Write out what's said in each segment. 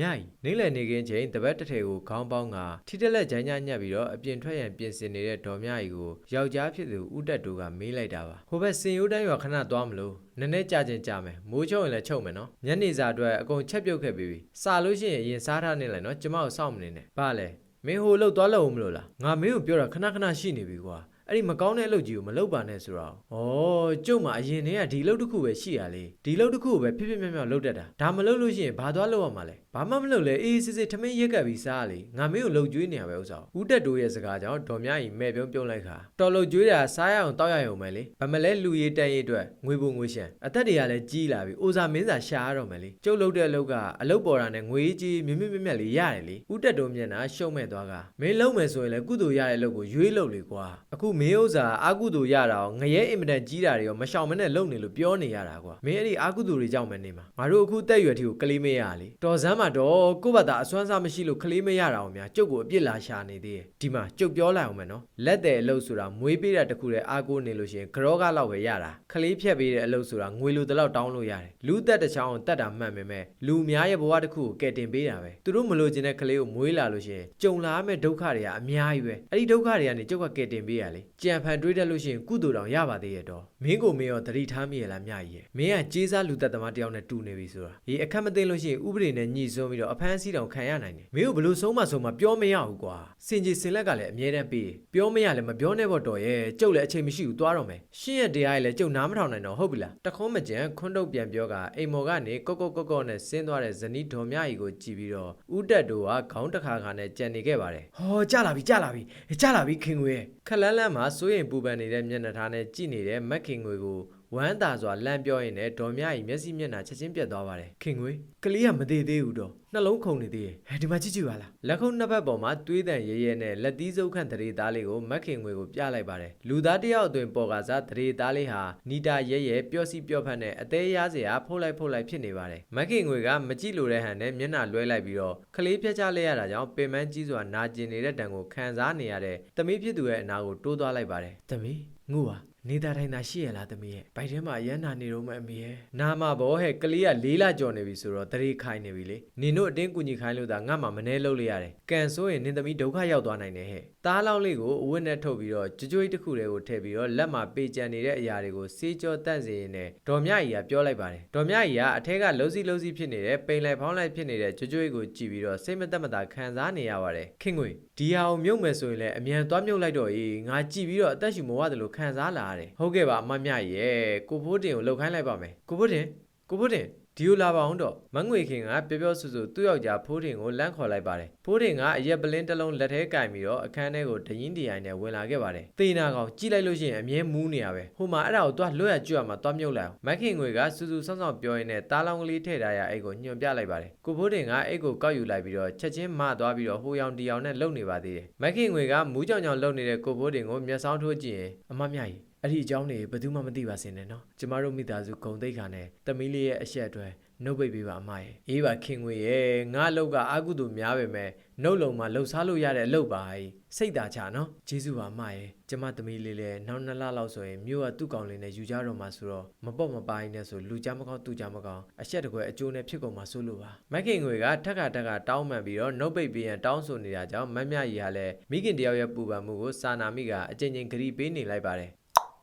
မြကြီးနေလည်နေခင်းချိန်တပတ်တစ်ထည်ကိုခေါင်းပေါင်းကထိတက်လက်ဂျိုင်းညာညက်ပြီးတော့အပြင်ထွက်ရန်ပြင်ဆင်နေတဲ့ဒေါ်မြကြီးကိုယောက်ျားဖြစ်သူဦးတက်တူကမေးလိုက်တာပါဟိုဘက်စင်ရိုးတိုင်းရွာခဏသွားမလို့နည်းနည်းကြာချင်းကြာမယ်မိုးချုံရင်လည်းချုပ်မယ်နော်ညနေစာအတွက်အကုန်ချက်ပြုတ်ခဲ့ပြီးပြီစားလို့ရှိရင်အရင်စားထားနေလိုက်နော်ကျမကိုစောင့်မနေနဲ့ဘာလဲမင်းဟိုလှုပ်သွားလို့မလို့လားငါမင်းကိုပြောတာခဏခဏရှိနေပြီကွာ အဲ့ဒီမကောင်းတဲ့အလုပ်ကြီးကိုမလုပ်ပါနဲ့ဆိုတော့ဩကျုပ်မှာအရင်တည်းကဒီလုပ်တစ်ခုပဲရှိရလေဒီလုပ်တစ်ခုကိုပဲဖြစ်ဖြစ်မြောက်မြောက်လုပ်တတ်တာဒါမလုပ်လို့ရှိရင်ဘာသွားလုပ်ရမှာလဲဘာမှမလုပ်လဲအေးအေးဆေးဆေးထမင်းရက်ကပ်ပြီးစားရလေငါမင်းကိုလှုပ်ကြွေးနေရပဲဥစ္စာဦးတက်တိုးရဲ့စကားကြောင့်ဒေါ်မြကြီးမဲ့ပြုံးပြုံးလိုက်ခါတော်လှုပ်ကြွေးတာစားရအောင်တောက်ရရုံပဲလေဘာမလဲလူရည်တန်ရည်အတွက်ငွေပုံငွေရှံအသက်တွေကလည်းကြီးလာပြီအိုစာမင်းစာရှာရတော့မယ်လေကျုပ်လုပ်တဲ့အလုပ်ကအလုပ်ပေါ်တာနဲ့ငွေကြီးမြင့်မြင့်မြတ်မြတ်လေးရတယ်လေဦးတက်တိုးမျက်နှာရှုံးမဲ့သွားကမင်းလုံးမယ်ဆိုရင်လည်းကုသိုလ်ရတဲ့အလုပ်ကိုရွေးလုပ်လေကွာအခုမင်းဥစ္စာအာကုသိုလ်ရတာအောင်ငရဲအင်မတန်ကြီးတာတွေရောမရှောင်မနဲ့လုပ်နေလို့ပြောနေရတာကွာမင်းအဲ့ဒီအာကုသိုလ်တွေကြောင့်ပဲနေမှာငါတို့အခုတက်ရွယ်ထီကိုကလေးမရလေတော်စမ်းမှာတော့ကိုယ့်ဘာသာအစွမ်းစားမရှိလို့ကလေးမရတာအောင်များကျုပ်ကိုအပြစ်လာရှာနေသေးတယ်ဒီမှာကျုပ်ပြောလိုက်အောင်မယ်နော်လက်တဲ့အလုပ်ဆိုတာမွေးပေးတာတခုတည်းအာကိုနေလို့ရှိရင်ကြောကလောက်ပဲရတာကလေးဖြတ်ပေးတဲ့အလုပ်ဆိုတာငွေလိုတလောက်တောင်းလို့ရတယ်လူသက်တစ်ချောင်းတက်တာမှန်ပေမဲ့လူအများရဲ့ဘဝတစ်ခုကိုကယ်တင်ပေးတာပဲသူတို့မလိုချင်တဲ့ကလေးကိုမွေးလာလို့ရှိရင်ကြုံလာမယ့်ဒုက္ခတွေကအများကြီးပဲအဲ့ဒီဒုက္ခတွေကနေကျုပ်ကကယ်တင်ပေးရလေကြံဖန်တွေးတတ်လို့ရှိရင်ကုသိုလ်တောင်ရပါသေးရဲ့တော့မင်းကိုမင်းရောသတိထားမိရလားမြကြီးရဲ့မင်းကကြေးစားလူသက်သမားတစ်ယောက်နဲ့တူနေပြီဆိုတာဒီအခက်မသိလို့ရှိရင်ဥပဒေနဲ့ညှိစွန်းပြီးတော့အဖမ်းဆီးတောင်ခံရနိုင်တယ်မင်းကိုဘလို့ဆုံးမဆုံးမပြောမရဘူးကွာစင်ကြီးစင်လက်ကလည်းအမြဲတမ်းပေးပြောမရလည်းမပြောနဲ့ပေါ့တော်ရဲ့ကျုပ်လည်းအချိန်မရှိဘူးသွားတော့မယ်ရှင်းရတရားရဲ့လည်းကျုပ်နားမထောင်နိုင်တော့ဟုတ်ပြီလားတခွန်းမကြံခွန်းတုတ်ပြန်ပြောကအိမ်မော်ကနေကော့ကော့ကော့ကော့နဲ့ဆင်းသွားတဲ့ဇနီးဒေါ်မြကြီးကိုကြည့်ပြီးတော့ဥတက်တို့ကခေါင်းတစ်ခါခါနဲ့ကြံနေခဲ့ပါတယ်ဟောကြလာပြီကြလာပြီကြလာပြီခင်ငွေခက်လန်းလန်းမှာစိုးရင်ပူပန်နေတဲ့မျက်နှာထားနဲ့ကြည့်နေတဲ့မက်ခင်ငွေကိုဝမ်းသာစွာလမ်းပြောရင်းနဲ့ဒေါ်မြကြီးမျက်စိမျက်နှာချက်ချင်းပြတ်သွားပါတယ်ခင်ငွေကလေးကမသေးသေးဘူးတော့နှလုံးခုန်နေသေးရဲ့ဟဲ့ဒီမှာကြည့်ကြည့်ပါလားလက်ခုပ်နှစ်ဖက်ပေါ်မှာတွေးတန်ရဲရဲနဲ့လက်သီးစုပ်ခန့်တရေသားလေးကိုမက်ခင်ငွေကိုပြလိုက်ပါတယ်လူသားတစ်ယောက်အတွင်ပေါ်ကစားတရေသားလေးဟာနီတာရဲရဲပျော့စီပျော့ဖက်နဲ့အသေးရစရာဖုတ်လိုက်ဖုတ်လိုက်ဖြစ်နေပါတယ်မက်ခင်ငွေကမကြည့်လို့တဲ့ဟန်နဲ့မျက်နှာလွှဲလိုက်ပြီးတော့ကလေးပြက်ချလိုက်ရတာကြောင့်ပင်မကြီးစွာနာကျင်နေတဲ့တံကိုခံစားနေရတဲ့သမီးဖြစ်သူရဲ့အနာကိုတိုးသွားလိုက်ပါတယ်သမီးငူပါ နေတာထိုင်တာရှိရလားသမီးရဲ့ဘိုက်ထဲမှာအရန်နာနေတော့မှအမေရဲ့နာမဘောဟဲ့ကလေးကလေးလာကြော်နေပြီဆိုတော့တရေခိုင်နေပြီလေနင်တို့အတင်းကူညီခိုင်းလို့သာငါမှမနှဲလုပ်လိုက်ရတယ်ကန်ဆိုရင်နင်သမီးဒုက္ခရောက်သွားနိုင်တယ်ဟဲ့ သားလောင်းလေးကိုအဝတ်နဲ့ထုတ်ပြီးတော့ကြွကြွတစ်ခုတည်းကိုထည့်ပြီးတော့လက်မှာပေကြံနေတဲ့အရာတွေကိုစေးကြောတန့်စေရင်နဲ့ဒေါ်မြကြီးကပြောလိုက်ပါတယ်ဒေါ်မြကြီးကအထက်ကလှုပ်စီလှုပ်စီဖြစ်နေတဲ့ပိန်လိုက်ဖောင်းလိုက်ဖြစ်နေတဲ့ကြွကြွကိုကြည့်ပြီးတော့စိတ်မသက်မသာခံစားနေရပါတယ်ခင်ငွေဒီဟာကိုမြုပ်မယ်ဆိုရင်လည်းအမြန်သွားမြုပ်လိုက်တော့အေးငါကြည့်ပြီးတော့အသက်ရှူမဝတယ်လို့ခံစားလာရတယ်ဟုတ်ကဲ့ပါအမမြရဲ့ကိုဖိုးတင်ကိုလှုပ်ခိုင်းလိုက်ပါမယ်ကိုဖိုးတင်ကိုဖိုးတင် ဒီကိုလာပါအောင်တော့မငွေခင်ကပျော်ပျော်ဆူဆူသူ့ယောက်ျားဖိုးတင်ကိုလန့်ခေါ်လိုက်ပါတယ်ဖိုးတင်ကအရက်ပလင်းတစ်လုံးလက်ထဲကင်ပြီးတော့အခန်းထဲကိုဒရင်တရိုင်နဲ့ဝင်လာခဲ့ပါတယ်သေနာကောင်ကြည့်လိုက်လို့ရှိရင်အမြဲမူးနေရပဲဟိုမှာအဲ့ဒါကိုသွားလွတ်ရကျွတ်ရမှာသွားမြုပ်လိုက်အောင်မခင်ငွေကစူးစူးဆောင်းဆောင်းပြောရင်းနဲ့တားလောင်ကလေးထည့်ထားရအိတ်ကိုညွှန်ပြလိုက်ပါတယ်ကိုဖိုးတင်ကအိတ်ကိုကောက်ယူလိုက်ပြီးတော့ချက်ချင်းမသွားပြီးတော့ဟိုရောင်တီရောင်နဲ့လှုပ်နေပါသေးတယ်မခင်ငွေကမူးကြောင်ကြောင်လှုပ်နေတဲ့ကိုဖိုးတင်ကိုမျက်စောင်းထိုးကြည့်ရင်အမမြကြီး အဲ့ဒီအကြောင်းတွေဘယ်သူမှမသိပါစေနဲ့နော်ကျမတို့မိသားစုဂုံတိတ်ခါနဲ့တမီးလေးရဲ့အဆက်အတွက်နှုတ်ပိတ်ပေးပါအမရဲ့အေးပါခင်ငွေရဲ့ငါအလုပ်ကအကုသို့များပေမဲ့နှုတ်လုံးမှာလှုပ်ရှားလို့ရတဲ့အလုပ်ပါဟိစိတ်သာချနော်ကျေးဇူးပါအမရဲ့ကျမသမီးလေးလည်းနောက်နှစ်လလောက်ဆိုရင်မြို့ကသူ့ကောင်လေးနဲ့ယူကြတော့မှာဆိုတော့မပေါ့မပိုင်းနဲ့ဆိုလူကြမကောင်းသူကြမကောင်းအဆက်တကွယ်အကျိုးနဲ့ဖြစ်ကုန်မှာဆိုလို့ပါမက်ခင်ငွေကထက်ကထက်ကတောင်းပန်ပြီးတော့နှုတ်ပိတ်ပေးရန်တောင်းဆိုနေတာကြောင့်မတ်မြကြီးကလည်းမိခင်တယောက်ရဲ့ပူပန်မှုကိုစာနာမိကအချိန်ချင်းဂရီပေးနေလိုက်ပါတယ်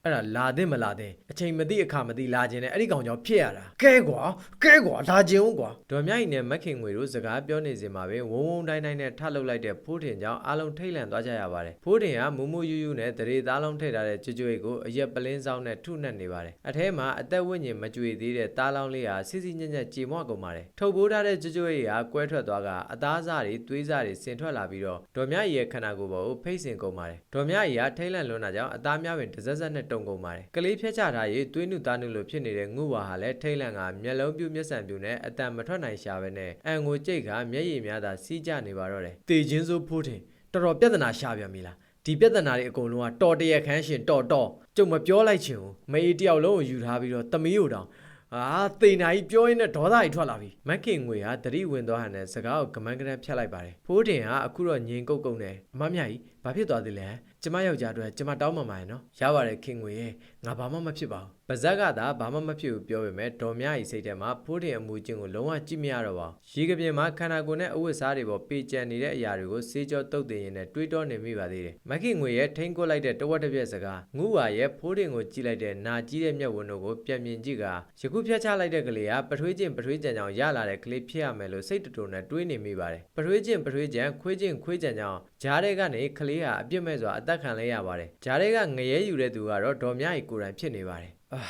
အဲ့ဒါလာတဲ့မလာတဲ့အချိန်မသိအခါမသိလာခြင်းနဲ့အဲ့ဒီကောင်ကြောင့်ဖြစ်ရတာကဲကွာကဲကွာလာခြင်းဦးကွာဒေါ်မြိုင်နဲ့မက်ခင်ငွေတို့စကားပြောနေစဉ်မှာပဲဝုံဝုံတိုင်းတိုင်းနဲ့ထလှုပ်လိုက်တဲ့ဖိုးထင်ကြောင့်အားလုံးထိတ်လန့်သွားကြရပါတယ်ဖိုးထင်ကမူမူယူယူနဲ့တရေသားလုံးထည့်ထားတဲ့ကြွကြွကိုအရက်ပလင်းဆောင်နဲ့ထုနှက်နေပါတယ်အထဲမှာအသက်ဝိညာဉ်မကြွေသေးတဲ့သားလောင်းလေးဟာစီစီညံ့ညံ့ကြေမွကုန်ပါတယ်ထုတ်ပိုးထားတဲ့ကြွကြွရေဟာကွဲထွက်သွားကအသားစားတွေသွေးစားတွေဆင်ထွက်လာပြီးတော့ဒေါ်မြိုင်ရဲ့ခန္ဓာကိုယ်ပေါ်ကိုဖိတ်ဆင်ကုန်ပါတယ်ဒေါ်မြိုင်ကထိတ်လန့်လွန်းတာကြောင့်အသားများပင်တစ်စက်စက်နဲ့တုံကုန်ပါတယ်ကလေးဖြတ်ချထားရေးသွေးနုသားနုလိုဖြစ်နေတဲ့ငုဝါဟာလည်းထိတ်လန့်ကမျက်လုံးပြူမျက်စံပြူနဲ့အတန်မထွက်နိုင်ရှာပဲနဲ့အန်ကိုကြိတ်ကမျက်ရည်များသာစီးကျနေပါတော့တယ်တေချင်းစိုးဖိုးထင်တော်တော်ပြဿနာရှာပြန်ပြီလားဒီပြဿနာတွေအကုန်လုံးကတော်တရခန်းရှင်တော်တော်ကျုံမပြောလိုက်ချင်ဘူးမေးတယောက်လုံးကိုယူထားပြီးတော့တမီးကိုတောင်အာတေနာကြီးပြောရင်းနဲ့ဒေါသကြီးထွက်လာပြီမက်ခင်ငွေဟာတတိဝင်သွားဟန်နဲ့စကားကိုကမန်းကရန်ဖြတ်လိုက်ပါတယ်ဖိုးတင်ဟာအခုတော့ငင်ကုတ်ကုတ်နဲ့အမမကြီး ဘာဖြစ်သွားသေးလဲကျမယောက်ျားအတွက်ကျမတောင်းပန်ပါရဲ့နော်ရပါတယ်ခင်ငွေရဲ့ငါဘာမှမဖြစ်ပါဘူးပါဇက်ကသာဘာမှမဖြစ်ဘူးပြောပေမဲ့ဒေါ်မြဤစိတ်ထဲမှာဖိုးတင်အမူအကျင့်ကိုလုံးဝကြည့်မရတော့ပါဘူးရေကပြင်းမှာခန္ဓာကိုယ်နဲ့အဝတ်စားတွေပေါ်ပေကျန်နေတဲ့အရာတွေကိုစေးကြောတုတ်တင်ရင်းနဲ့တွေးတောနေမိပါသေးတယ်မခင်ငွေရဲ့ထိန်းကိုလိုက်တဲ့တဝက်တစ်ပြက်စကားငူဝါရဲ့ဖိုးတင်ကိုကြည့်လိုက်တဲ့နာကြီးတဲ့မျက်ဝန်းတို့ကိုပြန်မြင်ကြည့်ကယခုဖြတ်ချလိုက်တဲ့ကလေးကပထွေးချင်းပထွေးကြံကြောင်ရလာတဲ့ကလေးဖြစ်ရမယ်လို့စိတ်တူတူနဲ့တွေးနေမိပါတယ်ပထွေးချင်းပထွေးကြံခွေးချင်းခွေးကြံကြောင်ဂျားတဲ့ကနေကလေးဟာအပြစ်မဲ့စွာအသက်ခံလဲရပါတယ်ဂျားတဲ့ကငရဲယူတဲ့သူကတော့ဒေါ်မြဤကိုယ်တိုင်ဖြစ်နေပါတယ်အာ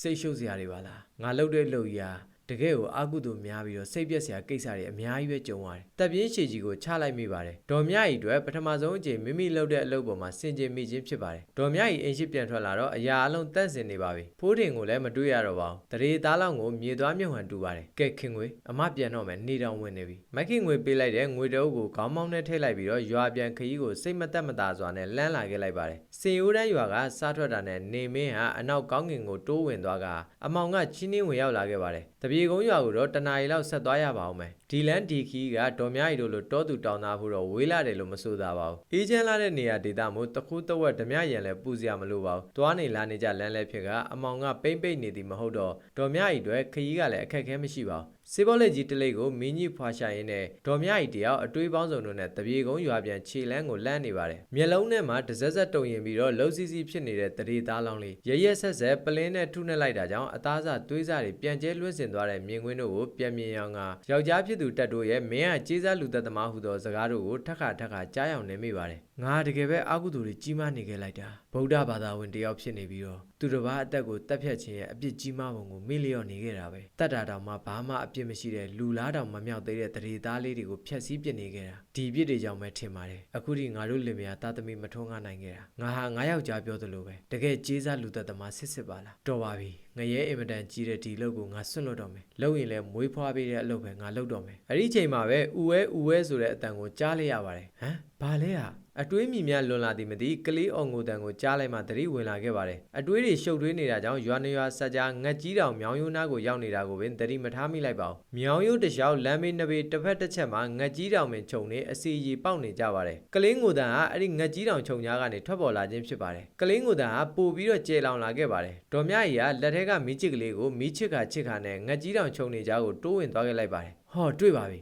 စိတ်ရှုပ်စရာတွေပါလားငါလှုပ်တဲ့လှုပ်ရာ တကယ်ကိုအာကုသို့များပြီးတော့စိတ်ပြက်စရာကိစ္စတွေအများကြီးပဲကြုံရတယ်။တပ်ပြင်းရှည်ကြီးကိုချလိုက်မိပါတယ်။ဒေါ်မြဤအတွက်ပထမဆုံးအကြိမ်မိမိလှုပ်တဲ့အလုပ်ပေါ်မှာစင်ကြင်မိခြင်းဖြစ်ပါတယ်။ဒေါ်မြဤအိမ်ရှိပြန်ထွက်လာတော့အရာအလုံးတန့်စင်နေပါပြီ။ဖိုးတင်ကိုလည်းမတွေ့ရတော့ပါဘူး။တရေသားလောင်းကိုမြေသွားမြုပ်ဟန်တူပါတယ်။ကဲခင်ငွေအမပြန်တော့မယ်နေတောင်ဝင်နေပြီ။မခင်ငွေပေးလိုက်တဲ့ငွေတအုပ်ကိုခေါင်းမောင်းနဲ့ထည့်လိုက်ပြီးတော့ရွာပြန်ခရီးကိုစိတ်မသက်မသာစွာနဲ့လမ်းလာခဲ့လိုက်ပါတယ်။စင်ရိုးတန်းရွာကစားထွက်တာနဲ့နေမင်းဟာအနောက်ကောင်းကင်ကိုတိုးဝင်သွားကအမောင်ကချင်းင်းဝင်ရောက်လာခဲ့ပါတယ်။တပြေကုန်းရွာကိုတော့တနာရီလောက်ဆက်သွားရပါအောင်မယ်ဒီလန်ဒီခီကဒေါ်မြရီတို့လိုတောသူတောင်သားဖို့တော့ဝေးလာတယ်လို့မဆိုသာပါဘူးအေးချမ်းလာတဲ့နေရာဒေသမို့တခုတဝက်ဓမြရံလည်းပူစရာမလိုပါဘူးသွားနေလာနေကြလမ်းလဲဖြစ်ကအမောင်ကပိမ့်ပိတ်နေသည်မဟုတ်တော့ဒေါ်မြရီတွေခရီးကလည်းအခက်အခဲမရှိပါဘူးစေဘောလက်ကြီးတလိပ်ကိုမင်းကြီးဖွာရှာရင်းနဲ့ဒေါ်မြရီတယောက်အတွေးပေါင်းစုံတို့နဲ့တပြေကုန်းရွာပြန်ခြေလန်းကိုလန့်နေပါတယ်မျက်လုံးထဲမှာတစက်စက်တုံရင်ပြီးတော့လှုပ်စီစီဖြစ်နေတဲ့တရေသားလောင်းလေးရရက်ဆက်ဆက်ပလင်းနဲ့ထုနှက်လိုက်တာကြောင့်အသားစားသွေးစားတွေပြန်ကျဲလွှင့်စင်သွားတဲ့မြင်ကွင်းတို့ကိုပြန်မြင်အောင်ကယောက်ျားဖြစ်သူတက်တို့ရဲ့မင်းကကြေးစားလူသက်သမားဟူသောစကားတို့ကိုထက်ခါထက်ခါကြားရောက်နေမိပါတယ်ငါတကယ်ပဲအာကုသူတွေကြီးမားနေခဲ့လိုက်တာဗုဒ္ဓဘာသာဝင်တယောက်ဖြစ်နေပြီးတော့ သူတစ်ပါးအသက်ကိုတက်ဖြတ်ခြင်းရဲ့အပြစ်ကြီးမားပုံကိုမေ့လျော့နေခဲ့တာပဲတတ်တာတောင်မှဘာမှအပြစ်မရှိတဲ့လူလားတောင်မမြောက်သေးတဲ့တရေသားလေးတွေကိုဖျက်ဆီးပစ်နေခဲ့တာဒီအပြစ်တွေကြောင့်ပဲထင်ပါတယ်အခုထိငါတို့လင်မယားသားသမီးမထွန်းကားနိုင်ခဲ့တာငါဟာငါယောက်ျားပြောသလိုပဲတကယ်ကြေးစားလူသက်သမားစစ်စစ်ပါလားတော်ပါပြီငရဲအင်မတန်ကြီးတဲ့ဒီလုပ်ကိုငါဆွတ်လွတ်တော့မယ်လုပ်ရင်လည်းမွေးဖွားပေးတဲ့အလုပ်ပဲငါလုပ်တော့မယ်အဲ့ဒီချိန်မှာပဲဥဝဲဥဝဲဆိုတဲ့အတန်ကိုကြားလိုက်ရပါတယ်ဟမ်ဘာလဲဟာ အတွေးမြည်များလွန်လာသည်မသိကလေးအောင်ငိုတန်ကိုကြားလိုက်မှသတိဝင်လာခဲ့ပါတယ်အတွေးတွေရှုပ်ထွေးနေတာကြောင့်ရွာနေရွာဆက်ကြားငက်ကြီးတောင်မြောင်ယိုးနားကိုရောက်နေတာကိုပင်သတိမထားမိလိုက်ပါဘူးမြောင်ယိုးတစ်လျှောက်လမ်းမေးနှစ်ပေတစ်ဖက်တစ်ချက်မှာငက်ကြီးတောင်ပင်ခြုံနေအစီအီပေါက်နေကြပါတယ်ကလေးငိုတန်ဟာအဲ့ဒီငက်ကြီးတောင်ခြုံကြားကနေထွက်ပေါ်လာခြင်းဖြစ်ပါတယ်ကလေးငိုတန်ဟာပို့ပြီးတော့ကျေလောင်လာခဲ့ပါတယ်ဒေါ်မြကြီးကလက်ထက်ကမီးချစ်ကလေးကိုမီးချစ်ခါချစ်ခါနဲ့ငက်ကြီးတောင်ခြုံနေကြကိုတိုးဝင်သွားခဲ့လိုက်ပါတယ်ဟောတွေ့ပါပြီ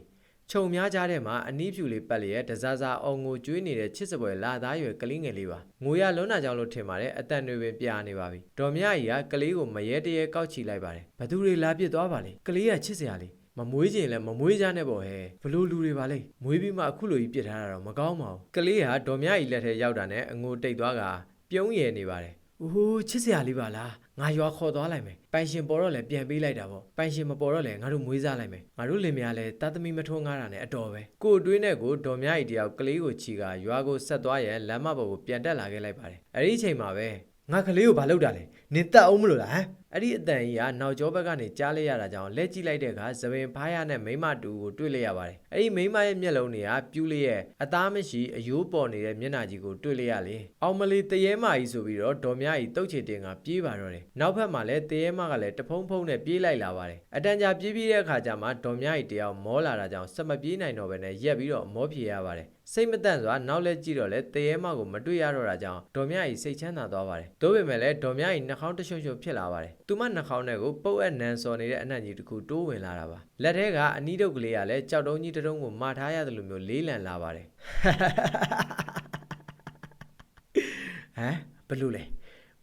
ခြုံများကြားထဲမှာအနီးဖြူလေးပတ်လျက်တစားစားအောင်ငိုကျွေးနေတဲ့ချစ်စပွဲလာသားရွယ်ကလေးငယ်လေးပါငိုရလွန်းတာကြောင့်လို့ထင်ပါတယ်အတန်တွေပင်ပြာနေပါပြီဒေါ်မြကြီးကကလေးကိုမရဲတရဲကောက်ချီလိုက်ပါတယ်ဘသူတွေလာပြစ်သွားပါလေကလေးကချစ်စရာလေးမမွေးခြင်းလည်းမမွေးကြနဲ့ပေါ့ဟဲ့ဘလို့လူတွေပါလေမွေးပြီးမှအခုလိုကြီးပြစ်ထားတာတော့မကောင်းပါဘူးကလေးဟာဒေါ်မြကြီးလက်ထဲရောက်တာနဲ့အငိုတိတ်သွားကပြုံးရည်နေပါတယ် အိုးချစ်စရာလေးပါလားငါရွာခေါ်သွားလိုက်မယ်ပိုင်ရှင်ပေါ်တော့လည်းပြန်ပေးလိုက်တာပေါ့ပိုင်ရှင်မပေါ်တော့လည်းငါတို့မွေးစားလိုက်မယ်ငါတို့လင်မယားလည်းတာသမီမထွန်းကားတာနဲ့အတော်ပဲကို့အတွင်းနဲ့ကိုဒေါ်မြကြီးတယောက်ကလေးကိုချီကရွာကိုဆက်သွားရန်လမ်းမပေါ်ကိုပြန်တက်လာခဲ့လိုက်ပါတယ်အဲ့ဒီအချိန်မှာပဲငါကလေးကိုဘာလုပ်တာလဲနင်တက်အောင်မလို့လားဟမ် အဲ့ဒီအတန်ကြီးကနောက်ကျောဘက်ကနေကြားလိုက်ရတာကြောင့်လက်ကြည့်လိုက်တဲ့အခါသပင်ဖားရနဲ့မိမတူကိုတွေ့လိုက်ရပါတယ်အဲ့ဒီမိမရဲ့မျက်လုံးတွေကပြူးလေးရဲ့အသားမရှိအယိုးပေါ်နေတဲ့မျက်နှာကြီးကိုတွေ့လိုက်ရလေအောင်မလေးတရေမကြီးဆိုပြီးတော့ဒေါ်မြကြီးတုတ်ချေတင်ကပြေးပါတော့တယ်နောက်ဘက်မှာလည်းတရေမကလည်းတဖုံဖုံနဲ့ပြေးလိုက်လာပါတယ်အတန်ကြာပြေးပြေးတဲ့အခါကျမှဒေါ်မြကြီးတယောက်မောလာတာကြောင့်စက်မပြေးနိုင်တော့ဘဲနဲ့ရက်ပြီးတော့မောပြေရပါတယ် စိတ်မတန့်စွာနောက်လက်ကြည့်တော့လဲတရေမကိုမတွေ့ရတော့တာကြောင့်ဒေါ်မြကြီးစိတ်ချမ်းသာသွားပါတယ်။သို့ပေမဲ့လည်းဒေါ်မြကြီးနှာခေါင်းတရှုံရှုံဖြစ်လာပါတယ်။သူမနှာခေါင်းထဲကိုပုတ်အပ်နန်စော်နေတဲ့အနံ့ကြီးတစ်ခုတိုးဝင်လာတာပါ။လက်ထဲကအနီးတုပ်ကလေးကလည်းကြောက်တုံးကြီးတစ်တုံးကိုမှာထားရတယ်လို့မျိုးလေးလံလာပါတယ်။ဟမ်ဘလို့လဲ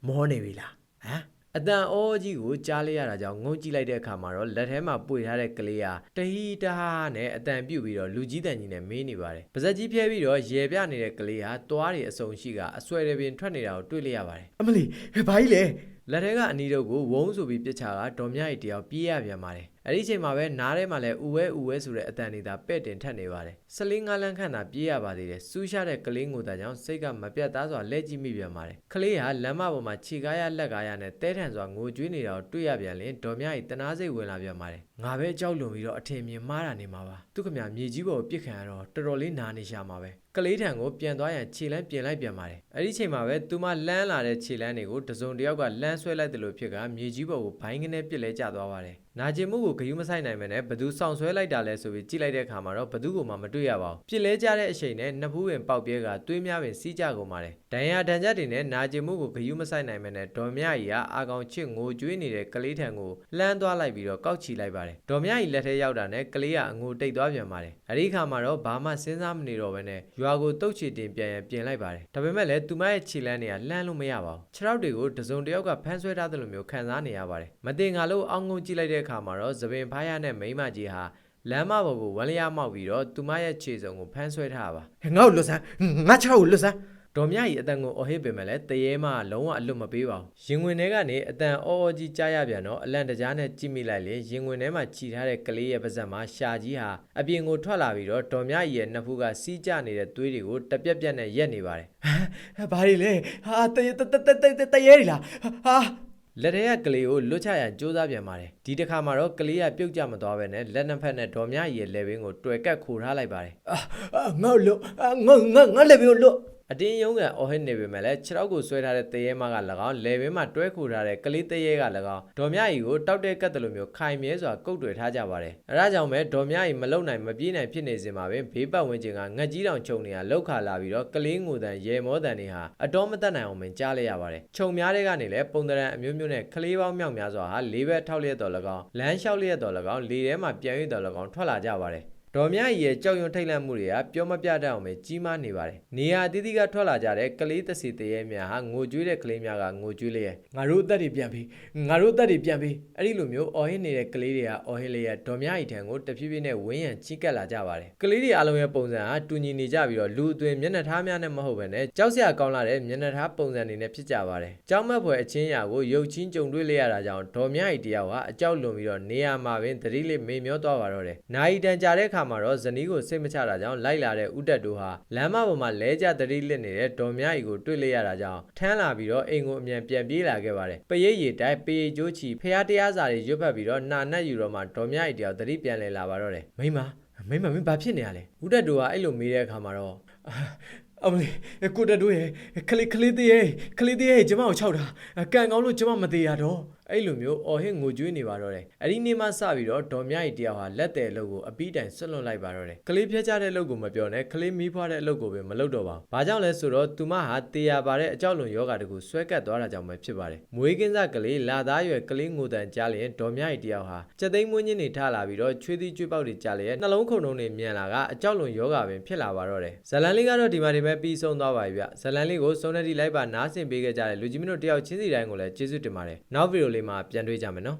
မောနေပြီလားဟမ် အတန်အောကြီးကိုကြားလိုက်ရတာကြောင့်ငုံကြည့်လိုက်တဲ့အခါမှာတော့လက်ထဲမှာပွေထားတဲ့ကလေးဟာတဟီတဟာနဲ့အတန်ပြုတ်ပြီးတော့လူကြီးတန်ကြီးနဲ့မေးနေပါတယ်။ပါဇက်ကြီးဖျဲပြီးတော့ရေပြနေတဲ့ကလေးဟာတွားတွေအစုံရှိကအဆွဲတွေပင်ထွက်နေတာကိုတွေ့လိုက်ရပါတယ်အမလီဟဲ့ဘာကြီးလဲ။လက်ထဲကအနီးတို့ကိုဝုန်းဆိုပြီးပြစ်ချကဒေါ်မြရီတယောက်ပြေးရပြန်ပါတယ်။ အဲ့ဒီအချိန်မှာပဲနားထဲမှာလည်းဥဝဲဥဝဲဆိုတဲ့အတန်တွေသာပဲ့တင်ထက်နေပါတယ်။ဆလင်းငါးလန်းခန့်သာပြေးရပါသေးတယ်။စူးရှာတဲ့ကလေးငိုတဲ့ကြောင့်စိတ်ကမပြတ်သားစွာလဲကြည့်မိပြန်ပါတယ်။ကလေးဟာလမ်းမပေါ်မှာခြေကားရလက်ကားရနဲ့တဲထန်စွာငိုကြွေးနေတာကိုတွေ့ရပြန်ရင်ဒေါ်မြရီတနာစိတ်ဝင်လာပြန်ပါတယ်။ငါပဲကြောက်လွန်ပြီးတော့အထင်မြင်မှားတာနေမှာပါ။ သူခမမြေကြီးပေါ်ကိုပြစ်ခံရတော့တော်တော်လေးနာနေရှာမှာပဲ။ကလေးထံကိုပြန်သွားရန်ခြေလန်းပြင်လိုက်ပြန်ပါတယ်။အဲ့ဒီချိန်မှာပဲသူမလန်းလာတဲ့ခြေလန်းတွေကိုတစုံတစ်ယောက်ကလန်းဆွဲလိုက်တယ်လို့ဖြစ်ကမြေကြီးပေါ်ကိုဘိုင်းကနေပစ်လဲကျသွားပါတယ်။နာကျင်မှုကိုဂယုမဆိုင်နိုင်မနဲ့ဘသူဆောင်ဆွဲလိုက်တာလဲဆိုပြီးကြည့်လိုက်တဲ့အခါမှာတော့ဘသူကိုမှမတွေ့ရပါဘူးပြစ်လဲကြတဲ့အချိန်နဲ့နှစ်ဖူးပင်ပေါက်ပြဲကသွေးများပင်စီးကြကုန်ပါတယ်ဒဏ်ရာဒဏ်ချက်တွေနဲ့နာကျင်မှုကိုဂယုမဆိုင်နိုင်မနဲ့ဒေါ်မြကြီးကအာကောင်ချစ်ငိုကြွေးနေတဲ့ကလေးထံကိုလှမ်းသွားလိုက်ပြီးတော့ကောက်ချီလိုက်ပါတယ်ဒေါ်မြကြီးလက်ထဲရောက်တာနဲ့ကလေးကအငိုတိတ်သွားပြန်ပါတယ်အဲဒီအခါမှာတော့ဘာမှစဉ်းစားမနေတော့ဘဲနဲ့ရွာကိုတုတ်ချီတင်ပြန်ရန်ပြင်လိုက်ပါတယ်ဒါပေမဲ့လည်းသူမရဲ့ခြေလမ်းတွေကလှမ်းလို့မရပါဘူးခြေထောက်တွေကိုတစုံတစ်ယောက်ကဖမ်းဆွဲထားတယ်လို့မျိုးခံစားနေရပါတယ်မတင်ငါလို့အောင်းငုံကြည့်လိုက်တဲ့အခါမှာတော့သပင်ဖားရနဲ့မိန်းမကြီးဟာလမ်းမပေါ်ကိုဝမ်းလျားမောက်ပြီးတော့သူမရဲ့ခြေစုံကိုဖမ်းဆွဲထားတာပါဟဲ့ငါ့ကိုလွတ်စမ်းငါချောက်ကိုလွတ်စမ်း ဒေါ်မြကြီးအတန်ကိုအော်ဟစ်ပင်မဲ့လည်းတရေမှလုံးဝအလွတ်မပေးပါဘူးရင်ဝင်ထဲကနေအတန်အော်အော်ကြီးကြားရပြန်တော့အလန့်တကြားနဲ့ကြည့်မိလိုက်လေရင်ဝင်ထဲမှာခြိထားတဲ့ကလေးရဲ့ပါးစပ်မှာရှာကြီးဟာအပြင်ကိုထွက်လာပြီးတော့ဒေါ်မြကြီးရဲ့နှစ်ဖူးကစီးကျနေတဲ့သွေးတွေကိုတပြက်ပြက်နဲ့ရက်နေပါတယ်ဟဲ့ဘာတွေလဲဟာတရေတတတတတရေလာဟာလက်ထဲကကလေးကိုလွတ်ချရန်စူးစမ်းပြန်ပါတယ် ဒီတစ်ခါမှာတော့ကလေးကပြုတ်ကျမသွားပဲနဲ့လက်နှစ်ဖက်နဲ့ဒေါ်မြကြီးရဲ့လက်ဘင်းကိုတွေ့ကပ်ခိုထားလိုက်ပါတယ်အာငါ့ကိုလွတ်အာငါငါငါလည်းပြီးလွတ်အတင်းယုံကန်အော်ဟစ်နေပေမဲ့လည်းခြေထောက်ကိုဆွဲထားတဲ့တရေမက၎င်းလေဘင်းမှာတွဲခိုထားတဲ့ကလေးတရေက၎င်းဒေါ်မြကြီးကိုတောက်တဲ့ကတ်တယ်လို့မျိုးခိုင်မြဲစွာကုတ်တွယ်ထားကြပါတယ်အဲဒါကြောင့်ပဲဒေါ်မြကြီးမလုံနိုင်မပြေးနိုင်ဖြစ်နေစဉ်မှာပဲဘေးပတ်ဝန်းကျင်ကငှက်ကြီးတောင်ခြုံနေတာလောက်ခါလာပြီးတော့ကလေးငိုတန်ရေမောတန်တွေဟာအတော်မတက်နိုင်အောင်မကြားလိုက်ရပါတယ်ခြုံများတဲ့ကနေလည်းပုံတရံအမျိုးမျိုးနဲ့ကလေးပေါင်းမြောက်များစွာဟာလေးဘက်ထောက်လျက်တော်၎င်းလမ်းလျှောက်လျက်တော်၎င်းလေထဲမှာပြန်၍တော်၎င်းထွက်လာကြပါတယ် ဒေါ်မြကြီးရဲ့ကြောက်ရွံ့ထိတ်လန့်မှုတွေကပြောမပြတတ်အောင်ပဲကြီးမားနေပါတယ်။နေရာအသီးသီးကထွက်လာကြတဲ့ကလေးတစီတရေများဟာငိုကြွေးတဲ့ကလေးများကငိုကြွေးလျက်ငါတို့အသက်တွေပြန်ပြီးငါတို့အသက်တွေပြန်ပြီးအဲ့ဒီလိုမျိုးအော်ဟစ်နေတဲ့ကလေးတွေကအော်ဟစ်လျက်ဒေါ်မြကြီးထံကိုတဖြည်းဖြည်းနဲ့ဝင်းရံချီးကပ်လာကြပါတယ်။ကလေးတွေအလုံးရဲ့ပုံစံဟာတူညီနေကြပြီးတော့လူအသွင်မျက်နှာထားများနဲ့မဟုတ်ဘဲနဲ့ကြောက်စရာကောင်းလာတဲ့မျက်နှာထားပုံစံတွေနဲ့ဖြစ်ကြပါတယ်။ကြောက်မက်ဖွယ်အချင်းရာကိုရုပ်ချင်းကြုံတွေ့လိုက်ရတာကြောင့်ဒေါ်မြကြီးတယောက်ဟာအကြောက်လွန်ပြီးတော့နေရာမှာပင်သတိလေးမေ့မျောသွားပါတော့တယ်။နာယီတန်ကြာတဲ့အခါမှာတော့ဇနီးကိုစိတ်မချတာကြောင့်လိုက်လာတဲ့ဥတက်တို့ဟာလမ်းမပေါ်မှာလဲကျသတိလစ်နေတဲ့ဒေါ်မြကြီးကိုတွေ့လိုက်ရတာကြောင့်ထမ်းလာပြီးတော့အိမ်ကိုအမြန်ပြန်ပြေးလာခဲ့ပါတယ်။ပရိတ်ရီတိုက်ပရိတ်ကျိုးချီဖះတရားစာတွေရွတ်ဖတ်ပြီးတော့နာနတ်ယူတော့မှဒေါ်မြကြီးတယောက်သတိပြန်လည်လာပါတော့တယ်။မိမမိမမင်းဘာဖြစ်နေရလဲဥတက်တို့ကအဲ့လိုမေးတဲ့အခါမှာတော့အမလီကိုတက်တို့ရဲ့ခလေးခလေးသေးရဲ့ခလေးသေးရဲ့ကျမကိုခြောက်တာကန်ကောင်းလို့ကျမမသေးရတော့ အဲ့လိုမျိုးအော်ဟစ်ငိုကြွေးနေပါတော့တယ်အဲ့ဒီနေ့မှစပြီးတော့ဒေါ်မြကြီးတယောက်ဟာလက်တဲ့အလုပ်ကိုအပီးတိုင်ဆွတ်လွတ်လိုက်ပါတော့တယ်ကလေးဖြတ်ချတဲ့အလုပ်ကိုမပြောနဲ့ကလေးမီးဖွားတဲ့အလုပ်ကိုပဲမလုပ်တော့ပါဘူးဘာကြောင့်လဲဆိုတော့သူမဟာတေးရပါတဲ့အကြောက်လွန်ယောဂါတကူဆွဲကပ်သွားတာကြောင့်ပဲဖြစ်ပါတယ်မွေးကင်းစကလေးလာသားရွယ်ကလေးငိုတန်ကြားလျင်ဒေါ်မြကြီးတယောက်ဟာစက်သိမ်းမွေးညင်းနေထလာပြီးတော့ချွေးသီးကျွေးပေါက်တွေကြားလျက်နှလုံးခုန်ထုံးတွေမြန်လာကအကြောက်လွန်ယောဂါပင်ဖြစ်လာပါတော့တယ်ဇလန်လေးကတော့ဒီမှာဒီပဲပြီးဆုံးသွားပါပြီဗျဇလန်လေးကိုစုံနေတိလိုက်ပါနားဆင်ပေးခဲ့ကြတဲ့လူကြီးမင်းတို့တယောက်ချင်းစီတိုင်းကိုလည်းကျေးဇူးတင်ပါတယ်နောက်ဗီဒီယိုလေးမှာပြန်တွေ့ကြမယ်နော်